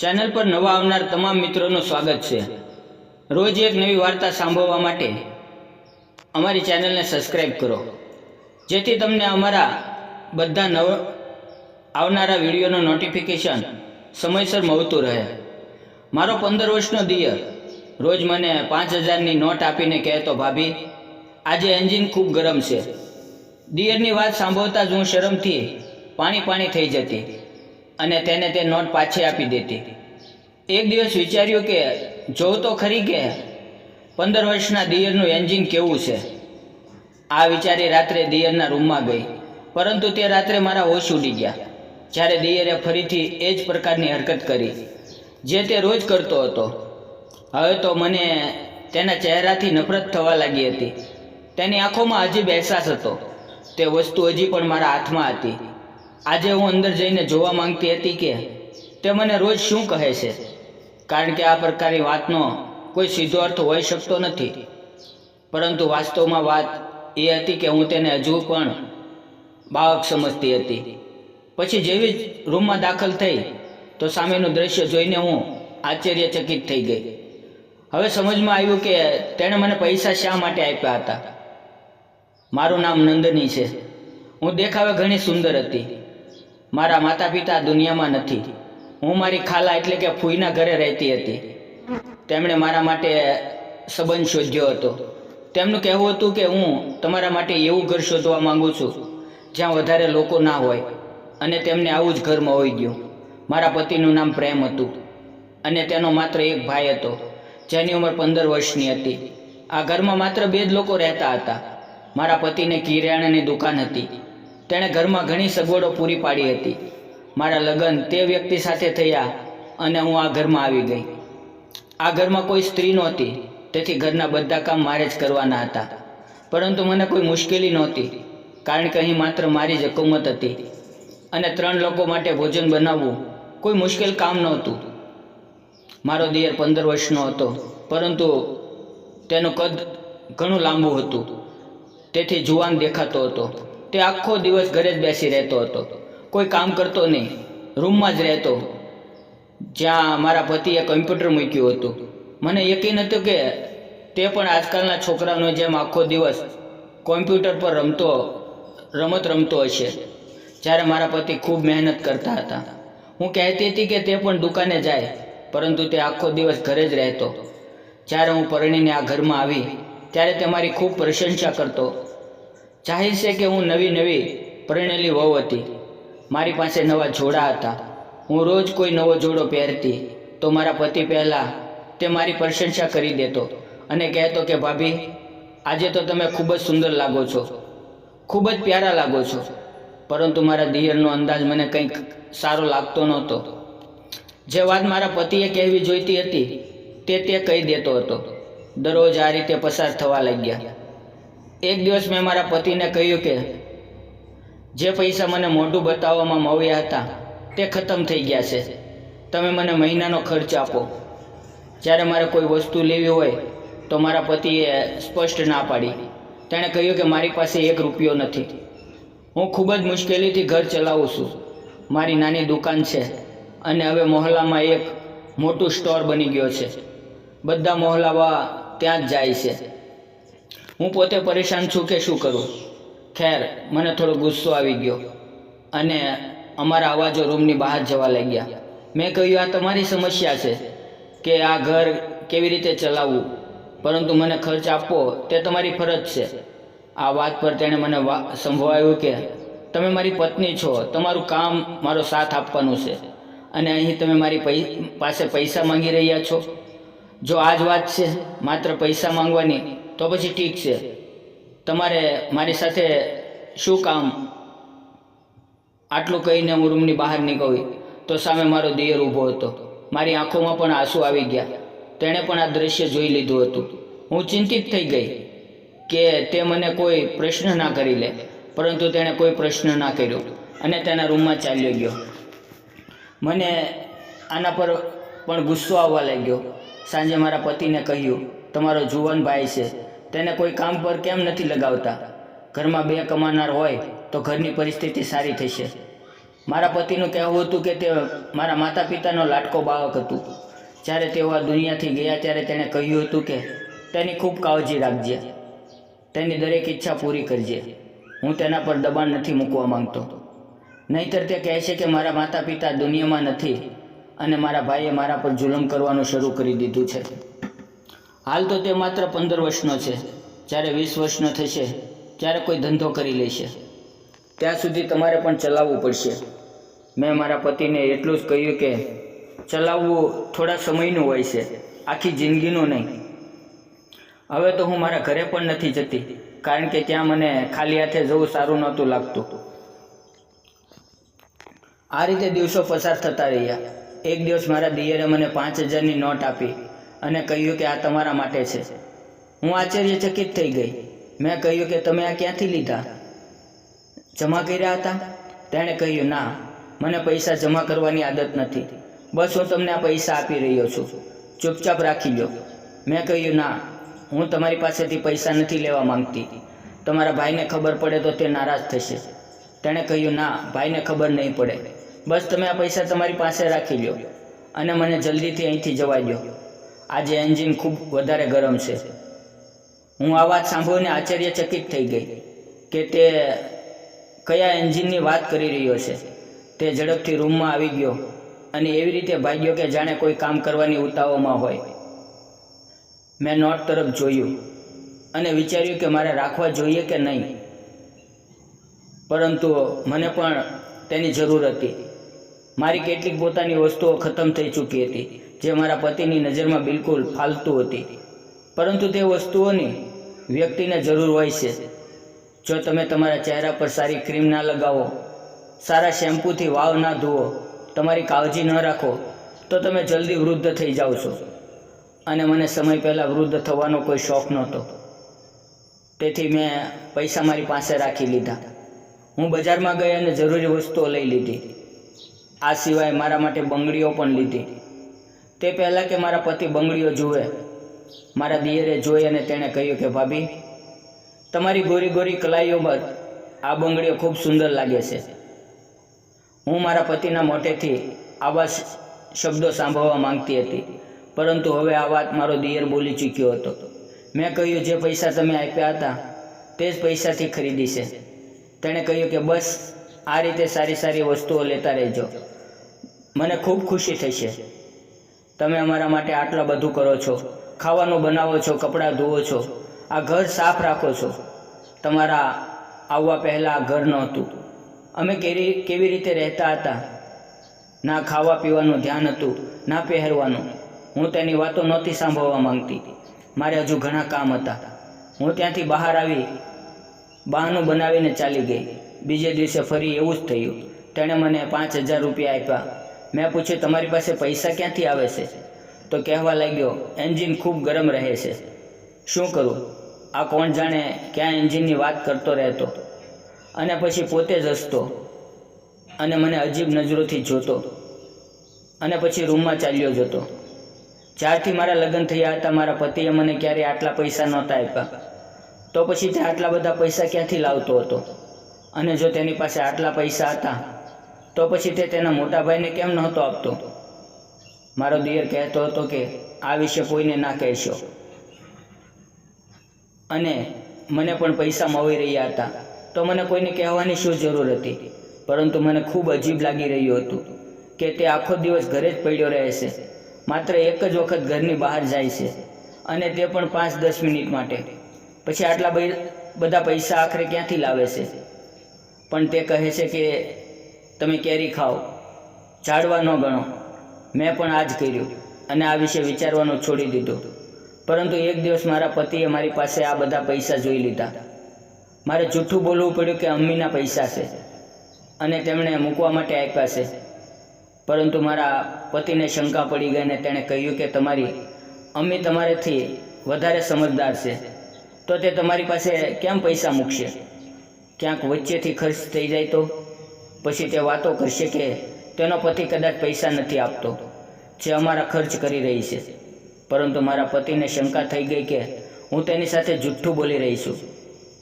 Channel પર નવા આવનાર તમામ મિત્રોનું સ્વાગત છે. રોજ એક નવી વાર્તા સાંભળવા માટે અમારી ચેનલને સબસ્ક્રાઈબ કરો. જેથી તમને અમારા બધા નવ આવનારા વિડીયોનું નોટિફિકેશન સમયસર મળતું રહે. મારો પંદર વર્ષનો દિયર. રોજ મને પાંચ હજારની નોટ આપીને કહેતો, ભાભી, આજે એન્જિન ખૂબ ગરમ છે. દિયરની વાત સાંભળતા જ હું શરમથી પાણી પાણી થઈ જતી. અને તેને તે નોટ પાછી આપી દેતી. એક દિવસ વિચાર્યું કે, જોઉં તો ખરી કે, પંદર વર્ષના દિયરનું એન્જિન કેવું છે? આ વિચારી રાત્રે દિયરના રૂમમાં ગઈ. પરંતુ તે રાત્રે મારા હોશ ઉડી ગયા. જ્યારે દિયરે ફરીથી એ જ પ્રકારની હરકત કરી, જે તે રોજ કરતો હતો. હવે તો મને તેના ચહેરાથી નફરત થવા લાગી હતી. તેની આંખોમાં અજીબ અહેસાસ હતો. તે વસ્તુ હજી પણ મારા હાથમાં હતી. આજે હું અંદર જઈને જોવા માંગતી હતી કે તે મને રોજ શું કહે છે? કારણ કે આ પ્રકારની વાતનો કોઈ સીધો અર્થ હોઈ શકતો નથી. પરંતુ વાસ્તવમાં વાત એ હતી કે હું તેને હજુ પણ બાળક સમજતી હતી. પછી જેવી જ રૂમમાં દાખલ થઈ, તો સામેનું દ્રશ્ય જોઈને હું આશ્ચર્યચકિત થઈ ગઈ. હવે સમજમાં આવ્યું કે તેણે મને પૈસા શા માટે આપ્યા હતા? મારું નામ નંદની છે. હું દેખાવે ઘણી સુંદર હતી. મારા માતા પિતા દુનિયામાં નથી. હું મારી ખાલા એટલે કે ફૂઈના ઘરે રહેતી હતી. તેમણે મારા માટે સંબંધ શોધ્યો હતો. તેમનું કહેવું હતું કે હું તમારા માટે એવું ઘર શોધવા માંગુ છું, જ્યાં વધારે લોકો ના હોય અને તેમને આવું જ ઘર મળી ગયું. મારા પતિનું નામ પ્રેમ હતું અને તેનો માત્ર એક ભાઈ હતો, જેની ઉંમર પંદર વર્ષની હતી. આ ઘરમાં માત્ર બે જ લોકો રહેતા હતા. મારા પતિને કિરાણાની દુકાન હતી. તેણે ઘરમાં ઘણી સગવડો પૂરી પાડી હતી. મારા લગ્ન તે વ્યક્તિ સાથે થયા અને હું આ ઘરમાં આવી ગઈ. આ ઘરમાં કોઈ સ્ત્રી નહોતી, તેથી ઘરના બધા કામ મારે જ કરવાના હતા. પરંતુ મને કોઈ મુશ્કેલી નહોતી, કારણ કે અહીં માત્ર મારી જ હકુમત હતી. અને ત્રણ લોકો માટે ભોજન બનાવવું કોઈ મુશ્કેલ કામ નહોતું. મારો દિયર પંદર વર્ષનો હતો, પરંતુ તેનું કદ ઘણું લાંબુ હતું. તેથી જુવાન દેખાતો હતો. તે આખો દિવસ ઘરે જ બેસી રહેતો હતો. કોઈ કામ કરતો નહીં. રૂમમાં જ રહેતો. જ્યાં મારા પતિએ કમ્પ્યુટર મૂક્યું હતું. મને યકીન હતું કે તે પણ આજકાલના છોકરાનો જેમ આખો દિવસ કોમ્પ્યુટર પર રમતો, રમત રમતો હશે. જ્યારે મારા પતિ ખૂબ મહેનત કરતા હતા. હું કહેતી હતી કે તે પણ દુકાને જાય, પરંતુ તે આખો દિવસ ઘરે જ રહેતો. જ્યારે હું પરણીને આ ઘરમાં આવી, ત્યારે તે મારી ખૂબ પ્રશંસા કરતો. જાહેર છે કે હું નવી નવી પરણેલી વહુ હતી. મારી પાસે નવા જોડા હતા. હું રોજ કોઈ નવો જોડો પહેરતી. તો મારા પતિ પહેલાં તે મારી પ્રશંસા કરી દેતો અને કહેતો કે, ભાભી, આજે તો તમે ખૂબ જ સુંદર લાગો છો. ખૂબ જ પ્યારા લાગો છો. પરંતુ મારા દિયરનો અંદાજ મને કંઈક સારો લાગતો નહોતો. જે વાત મારા પતિએ કહેવી જોઈતી હતી તે તે કહી દેતો હતો. દરરોજ આ રીતે પસાર થવા લાગ્યા. એક દિવસ મેં મારા પતિને કહ્યું કે, જે પૈસા મને મોઢું બતાવવામાં મળ્યા હતા, તે ખતમ થઈ ગયા છે. તમે મને મહિનાનો ખર્ચ આપો. જ્યારે મારે કોઈ વસ્તુ લેવી હોય, તો મારા પતિએ સ્પષ્ટ ના પાડી. તેણે કહ્યું કે, મારી પાસે એક રૂપિયો નથી. હું ખૂબ જ મુશ્કેલીથી ઘર ચલાવું છું. મારી નાની દુકાન છે અને હવે મોહલ્લામાં એક મોટું સ્ટોર બની ગયો છે. બધા મોહલ્લાવા ત્યાં જ જાય છે. હું પોતે પરેશાન છું કે શું કરું? ખેર, મને થોડો ગુસ્સો આવી ગયો અને અમારા અવાજો રૂમની બહાર જવા લાગ્યા. મેં કહ્યું, આ તમારી સમસ્યા છે કે આ ઘર કેવી રીતે ચલાવવું? પરંતુ મને ખર્ચ આપવો તે તમારી ફરજ છે. આ વાત પર તેણે મને વા સંભળાવ્યું કે, તમે મારી પત્ની છો, તમારું કામ મારો સાથ આપવાનું છે અને અહીં તમે મારી પાસે પૈસા માંગી રહ્યા છો. જો આ જ વાત છે, માત્ર પૈસા માંગવાની તો પછી ઠીક છે. તમારે મારી સાથે શું કામ? આટલું કહીને હું રૂમની બહાર નીકળી. તો સામે મારો દિયર ઊભો હતો. મારી આંખોમાં પણ આંસુ આવી ગયા. તેણે પણ આ દ્રશ્ય જોઈ લીધું હતું. હું ચિંતિત થઈ ગઈ કે તે મને કોઈ પ્રશ્ન ના કરી લે, પરંતુ તેણે કોઈ પ્રશ્ન ના કર્યો અને તેના રૂમમાં ચાલ્યો ગયો. મને આના પર પણ ગુસ્સો આવવા લાગ્યો. સાંજે મારા પતિને કહ્યું તમારો જુવાન ભાઈ છે. તેને કોઈ કામ પર કેમ નથી લગાવતા? ઘરમાં બે કમાનાર હોય તો ઘરની પરિસ્થિતિ સારી થશે. મારા પતિનું કહેવું હતું કે તે મારા માતા પિતાનો લાટકો બાળક હતું. જ્યારે તેઓ આ દુનિયાથી ગયા ત્યારે તેણે કહ્યું હતું કે, તેની ખૂબ કાળજી રાખજે. તેની દરેક ઈચ્છા પૂરી કરજે. હું તેના પર દબાણ નથી મૂકવા માંગતો. નહીંતર તે કહે છે કે, મારા માતા પિતા દુનિયામાં નથી અને મારા ભાઈએ મારા પર જુલમ કરવાનું શરૂ કરી દીધું છે. હાલ તો તે માત્ર પંદર વર્ષનો છે. જ્યારે વીસ વર્ષનો થશે, ત્યારે કોઈ ધંધો કરી લેશે. ત્યાં સુધી તમારે પણ ચલાવવું પડશે. મેં મારા પતિને એટલું જ કહ્યું કે, ચલાવવું થોડા સમયનું હોય છે, આખી જિંદગીનું નહીં. હવે તો હું મારા ઘરે પણ નથી જતી, કારણ કે ત્યાં મને ખાલી હાથે જવું સારું નહોતું લાગતું. આ રીતે દિવસો પસાર થતા રહ્યા. એક દિવસ મારા દિયરે મને પાંચ હજારની નોટ આપી. અને કહ્યું કે આ તમારા માટે છે. હું આશ્ચર્યચકિત થઈ ગઈ. મેં કહ્યું કે તમે આ ક્યાંથી લીધા? જમા કર્યા હતા? તેણે કહ્યું, ના, મને પૈસા જમા કરવાની આદત નથી. બસ હું તમને આ પૈસા આપી રહ્યો છું. ચૂપચાપ રાખી લો મેં કહ્યું, ના, હું તમારી પાસેથી પૈસા નથી લેવા માંગતી. તમારા ભાઈને ખબર પડે તો તે નારાજ થશે. તેણે કહ્યું, ના, ભાઈને ખબર નહીં પડે. બસ તમે આ પૈસા તમારી પાસે રાખી લો અને મને જલ્દીથી અહીંથી જવા દો આજે એન્જિન ખૂબ વધારે ગરમ છે. હું આ વાત સાંભળીને આશ્ચર્યચકિત થઈ ગઈ કે તે કયા એન્જિનની વાત કરી રહ્યો છે. તે ઝડપથી રૂમમાં આવી ગયો અને એવી રીતે ભાગ્યો કે જાણે કોઈ કામ કરવાની ઉતાવળમાં હોય. મેં નોટ તરફ જોયું અને વિચાર્યું કે મારે રાખવા જોઈએ કે નહીં. પરંતુ મને પણ તેની જરૂર હતી. મારી કેટલીક પોતાની વસ્તુઓ ખતમ થઈ ચૂકી હતી. જે મારા પતિની નજરમાં બિલકુલ ફાલતુ હતી. પરંતુ તે વસ્તુઓની વ્યક્તિને જરૂર હોય છે. જો તમે તમારા ચહેરા પર સારી ક્રીમ ના લગાવો, સારા શેમ્પૂથી વાવ ના ધુઓ તમારી કાળજી ન રાખો, તો તમે જલ્દી વૃદ્ધ થઈ જાઓ છો. અને મને સમય પહેલાં વૃદ્ધ થવાનો કોઈ શોખ નહોતો. તેથી મેં પૈસા મારી પાસે રાખી લીધા. હું બજારમાં ગઈ અને જરૂરી વસ્તુઓ લઈ લીધી. આ સિવાય મારા માટે બંગડીઓ પણ લીધી. તે પહેલાં કે મારા પતિ બંગડીઓ જુએ, મારા દિયરે જોઈ અને તેણે કહ્યું કે, ભાભી, તમારી ગોરી ગોરી કલાઈઓ પર આ બંગડીઓ ખૂબ સુંદર લાગે છે. હું મારા પતિના મોટેથી આવા શબ્દો સાંભળવા માંગતી હતી, પરંતુ હવે આ વાત મારો દિયર બોલી ચૂક્યો હતો. મેં કહ્યું, જે પૈસા તમે આપ્યા હતા, તે જ પૈસાથી ખરીદી છે. તેણે કહ્યું કે, બસ, આ રીતે સારી સારી વસ્તુઓ લેતા રહેજો. મને ખૂબ ખુશી થશે. તમે અમારા માટે આટલા બધું કરો છો. ખાવાનું બનાવો છો, કપડાં ધુઓ છો. આ ઘર સાફ રાખો છો. તમારા આવવા પહેલાં આ ઘર નહોતું. અમે કેવી કેવી રીતે રહેતા હતા? ના ખાવા પીવાનું ધ્યાન હતું, ના પહેરવાનું. હું તેની વાતો નહોતી સાંભળવા માંગતી. મારે હજુ ઘણા કામ હતા. હું ત્યાંથી બહાર આવી, બહાનું બનાવીને ચાલી ગઈ. બીજે દિવસે ફરી એવું જ થયું. તેણે મને પાંચ હજાર રૂપિયા આપ્યા. મેં પૂછ્યું, તમારી પાસે પૈસા ક્યાંથી આવે છે? તો કહેવા લાગ્યો, એન્જિન ખૂબ ગરમ રહે છે. શું કરું? આ કોણ જાણે ક્યાં એન્જિનની વાત કરતો રહેતો? અને પછી પોતે જ હસતો અને મને અજીબ નજરોથી જોતો અને પછી રૂમમાં ચાલ્યો જતો. જ્યારથી મારા લગ્ન થયા હતા, મારા પતિએ મને ક્યારેય આટલા પૈસા નહોતા આપ્યા. તો પછી તે આટલા બધા પૈસા ક્યાંથી લાવતો હતો? અને જો તેની પાસે આટલા પૈસા હતા તો પછી તે તેના મોટા ભાઈને કેમ નહોતો આપતો? મારો દિયર કહેતો હતો કે, આ વિશે કોઈને ના કહેશો. અને મને પણ પૈસા મળી રહ્યા હતા. તો મને કોઈને કહેવાની શું જરૂર હતી? પરંતુ મને ખૂબ અજીબ લાગી રહ્યું હતું કે તે આખો દિવસ ઘરે જ પડ્યો રહે છે માત્ર એક જ વખત ઘરની બહાર જાય છે અને તે પણ પાંચ દસ મિનિટ માટે. પછી આટલા બધા પૈસા આખરે ક્યાંથી લાવે છે? પણ તે કહે છે કે તમે કેરી ખાઓ, ઝાડવા ન ગણો. મેં પણ આ જ કર્યું અને આ વિશે વિચારવાનું છોડી દીધું. પરંતુ એક દિવસ મારા પતિએ મારી પાસે આ બધા પૈસા જોઈ લીધા. મારે જૂઠું બોલવું પડ્યું કે અમ્મીના પૈસા છે અને તેમણે મૂકવા માટે આપ્યા છે. પરંતુ મારા પતિને શંકા પડી ગઈ અને તેણે કહ્યું કે તમારી અમ્મી તમારેથી વધારે સમજદાર છે. તો તે તમારી પાસે કેમ પૈસા મૂકશે? ક્યાંક વચ્ચેથી ખર્ચ થઈ જાય તો? પછી તે વાતો કરશે કે તેનો પતિ કદાચ પૈસા નથી આપતો, જે અમારા ખર્ચ કરી રહી છે. પરંતુ મારા પતિને શંકા થઈ ગઈ કે હું તેની સાથે જુઠ્ઠું બોલી રહી છું.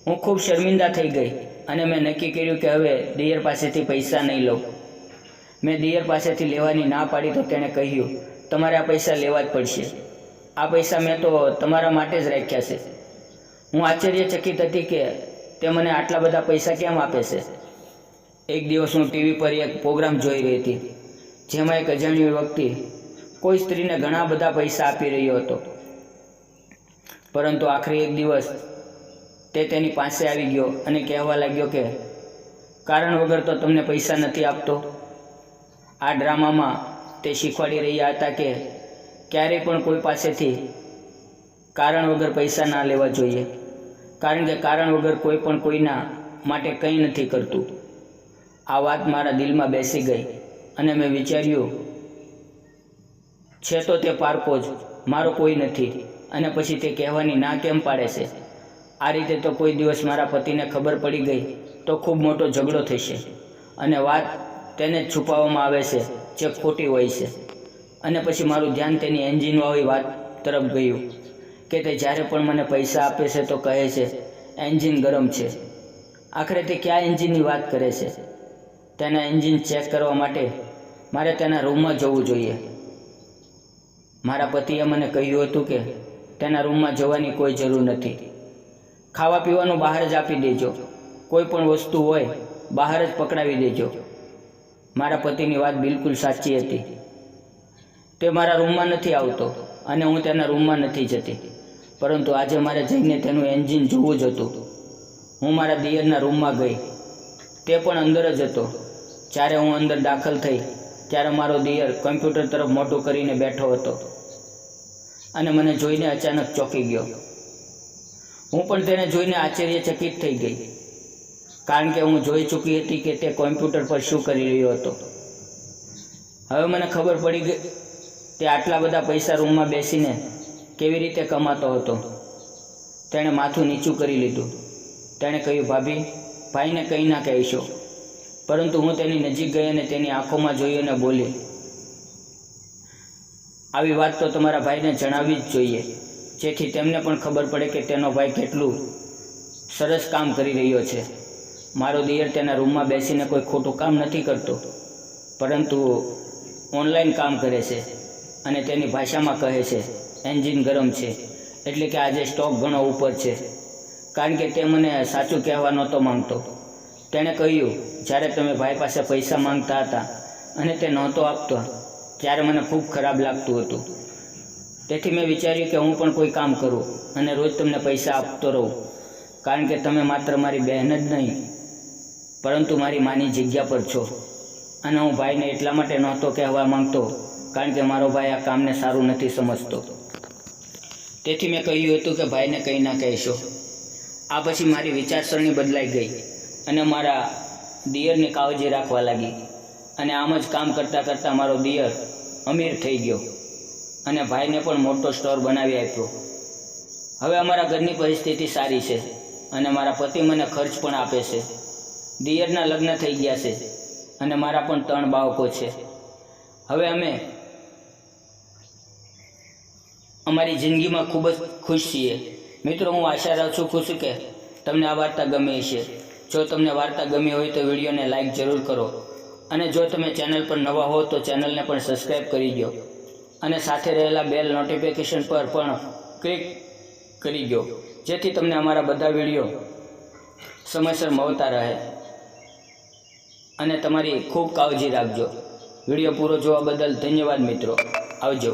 હું ખૂબ શર્મિંદા થઈ ગઈ અને મેં નક્કી કર્યું કે હવે દિયર પાસેથી પૈસા નહીં લઉં. મેં દિયર પાસેથી લેવાની ના પાડી તો તેણે કહ્યું, તમારે આ પૈસા લેવા જ પડશે. આ પૈસા મેં તો તમારા માટે જ રાખ્યા છે. હું આશ્ચર્યચકિત હતી કે તે મને આટલા બધા પૈસા કેમ આપે છે? એક દિવસ હું ટીવી પર એક પ્રોગ્રામ જોઈ રહી હતી, જેમાં એક અજાણ્યો વ્યક્તિ કોઈ સ્ત્રીને ઘણા બધા પૈસા આપી રહ્યો હતો. પરંતુ આખરે એક દિવસ તે તેની પાસે આવી ગયો અને કહેવા લાગ્યો કે, કારણ વગર તો તમને પૈસા નથી આપતો. આ ડ્રામામાં તે શીખવાડી રહ્યા હતા કે, ક્યારેય પણ કોઈ પાસેથી કારણ વગર પૈસા ના લેવા જોઈએ, કારણ કે કારણ વગર કોઈ પણ કોઈના માટે કંઈ નથી કરતું. આ વાત મારા દિલમાં બેસી ગઈ અને મેં વિચાર્યું, છે તો તે પારકો જ, મારો કોઈ નથી. અને પછી તે કહેવાની ના કેમ પાડે છે? આ રીતે તો કોઈ દિવસ મારા પતિને ખબર પડી ગઈ તો ખૂબ મોટો ઝઘડો થશે અને વાત તેને જ છુપાવવામાં આવે છે, જે ખોટી હોય છે. અને પછી મારું ધ્યાન તેની એન્જિનવાળી વાત તરફ ગયું કે તે જ્યારે પણ મને પૈસા આપે છે તો કહે છે, એન્જિન ગરમ છે. આખરે તે કયા એન્જિનની વાત કરે છે? તેના એન્જિન ચેક કરવા માટે મારે તેના રૂમમાં જવું જોઈએ. મારા પતિએ મને કહ્યું હતું કે તેના રૂમમાં જવાની કોઈ જરૂર નથી. ખાવા પીવાનું બહાર જ આપી દેજો. કોઈ પણ વસ્તુ હોય, બહાર જ પકડાવી દેજો. મારા પતિની વાત બિલકુલ સાચી હતી. તે મારા રૂમમાં નથી આવતો અને હું તેના રૂમમાં નથી જતી. પરંતુ આજે મારે જઈને તેનું એન્જિન જોવું જ હતું. હું મારા દિયરના રૂમમાં ગઈ. તે પણ અંદર જ હતો. જ્યારે હું અંદર દાખલ થઈ, ત્યારે મારો દિયર કમ્પ્યુટર તરફ મોટું કરીને બેઠો હતો અને મને જોઈને અચાનક ચોંકી ગયો. હું પણ તેને જોઈને આશ્ચર્યચકિત થઈ ગઈ, કારણ કે હું જોઈ ચૂકી હતી કે તે કોમ્પ્યુટર પર શું કરી રહ્યો હતો. હવે મને ખબર પડી ગઈ તે આટલા બધા પૈસા રૂમમાં બેસીને કેવી રીતે કમાતો હતો. તેણે માથું નીચું કરી લીધું. તેણે કહ્યું, ભાભી, ભાઈને કંઈ ના કહીશો. પરંતુ હું તેની નજીક ગઈ અને તેની આંખોમાં જોઈ અને બોલી, આવી વાત તો તમારા ભાઈને જણાવવી જ જોઈએ. જેથી તેમને પણ ખબર પડે કે તેનો ભાઈ કેટલું સરસ કામ કરી રહ્યો છે. મારો દિયર તેના રૂમમાં બેસીને કોઈ ખોટું કામ નથી કરતો, પરંતુ ઓનલાઈન કામ કરે છે અને તેની ભાષામાં કહે છે, એન્જિન ગરમ છે, એટલે કે આજે સ્ટોક ઘણો ઉપર છે. કારણ કે તે મને સાચું કહેવા નહોતો માંગતો. તેણે કહ્યું, જ્યારે તમે ભાઈ પાસે પૈસા માંગતા હતા અને તે નહોતો આપતો, ત્યારે મને ખૂબ ખરાબ લાગતું હતું. તેથી મેં વિચાર્યું કે હું પણ કોઈ કામ કરું અને રોજ તમને પૈસા આપતો રહું, કારણ કે તમે માત્ર મારી બહેન જ નહીં, પરંતુ મારી માની જગ્યા પર છો. અને હું ભાઈને એટલા માટે નહોતો કહેવા માંગતો, કારણ કે મારો ભાઈ આ કામને સારું નથી સમજતો. તેથી મેં કહ્યું હતું કે ભાઈને કંઈ ના કહેશો. આ પછી મારી વિચારસરણી બદલાઈ ગઈ. અને મારા દિયરની કાળજી રાખવા લાગી. અને આમ જ કામ કરતાં કરતાં મારો દિયર અમીર થઈ ગયો અને ભાઈને પણ મોટો સ્ટોર બનાવી આપ્યો. હવે અમારા ઘરની પરિસ્થિતિ સારી છે અને મારા પતિ મને ખર્ચ પણ આપે છે. દિયરના લગ્ન થઈ ગયા છે અને મારા પણ ત્રણ બાળકો છે. હવે અમે અમારી જિંદગીમાં ખૂબ જ ખુશ છીએ. મિત્રો, હું આશા રાખું છું છું કે તમને આ વાર્તા ગમે હશે. જો તમને વાર્તા ગમી હોય તો વિડીયોને લાઇક જરૂર કરો. અને જો તમે ચેનલ પર નવા હો તો ચેનલને પણ સબસ્ક્રાઈબ કરી દો અને સાથે રહેલા બેલ નોટિફિકેશન પર પણ ક્લિક કરી દો જેથી તમને અમારા બધા વીડિયો સમયસર મળતા રહે. અને તમારી ખૂબ કાળજી રાખજો. વીડિયો પૂરો જોવા બદલ ધન્યવાદ મિત્રો. આવજો.